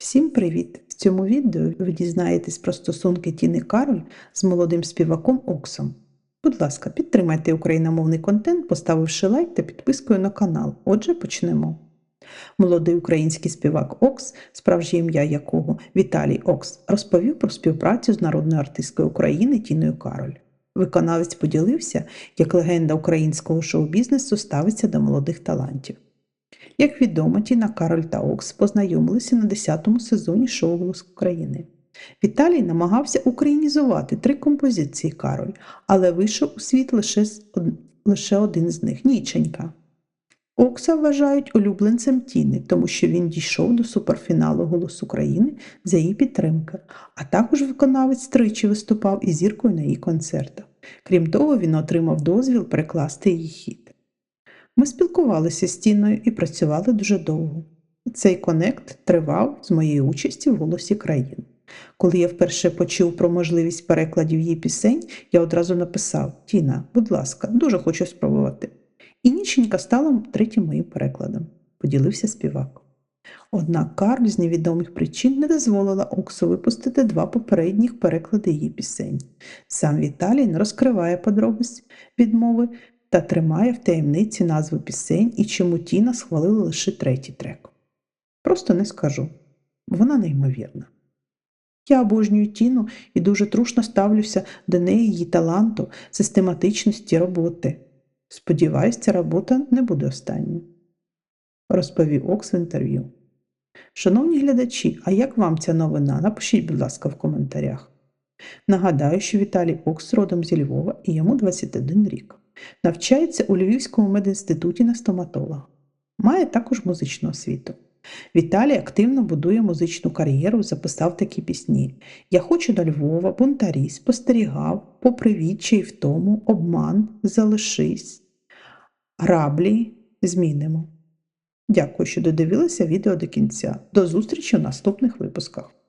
Всім привіт! В цьому відео ви дізнаєтесь про стосунки Тіни Кароль з молодим співаком Оксом. Будь ласка, підтримайте україномовний контент, поставивши лайк та підпискою на канал. Отже, почнемо. Молодий український співак Окс, справжнє ім'я якого Віталій Окс, розповів про співпрацю з народною артисткою України Тіною Кароль. Виконавець поділився, як легенда українського шоу-бізнесу ставиться до молодих талантів. Як відомо, Тіна Кароль та Окс познайомилися на 10-му сезоні шоу «Голос України. Віталій намагався українізувати три композиції Кароль, але вийшов у світ лише, лише один з них Ніченька. Окса вважають улюбленцем Тіни, тому що він дійшов до суперфіналу «Голос України за її підтримки, а також виконавець тричі виступав із зіркою на її концертах. Крім того, він отримав дозвіл перекласти її хіт. Ми спілкувалися з Тіною і працювали дуже довго. Цей конект тривав з моєї участі в голосі країни. Коли я вперше почув про можливість перекладів її пісень, я одразу написав: Тіна, будь ласка, дуже хочу спробувати. І ніченька стала третім моїм перекладом, поділився співак. Однак Карль з невідомих причин не дозволила Оксу випустити два попередніх переклади її пісень. Сам Віталій не розкриває подробиць відмови та тримає в таємниці назву пісень і чому Тіна схвалила лише третій трек. Просто не скажу. Вона неймовірна. Я обожнюю Тіну і дуже трушно ставлюся до неї її таланту, систематичності роботи. Сподіваюсь, ця робота не буде останньою. Розповів Окс в інтерв'ю. Шановні глядачі, а як вам ця новина? Напишіть, будь ласка, в коментарях. Нагадаю, що Віталій Окс родом зі Львова і йому 21 рік. Навчається у Львівському медінституті на стоматолога. Має також музичну освіту. Віталій активно будує музичну кар'єру, записав такі пісні. Я хочу до Львова, бунтарі, спостерігав, попри відчай втому, обман, залишись, граблі, змінимо. Дякую, що додивилися відео до кінця. До зустрічі у наступних випусках.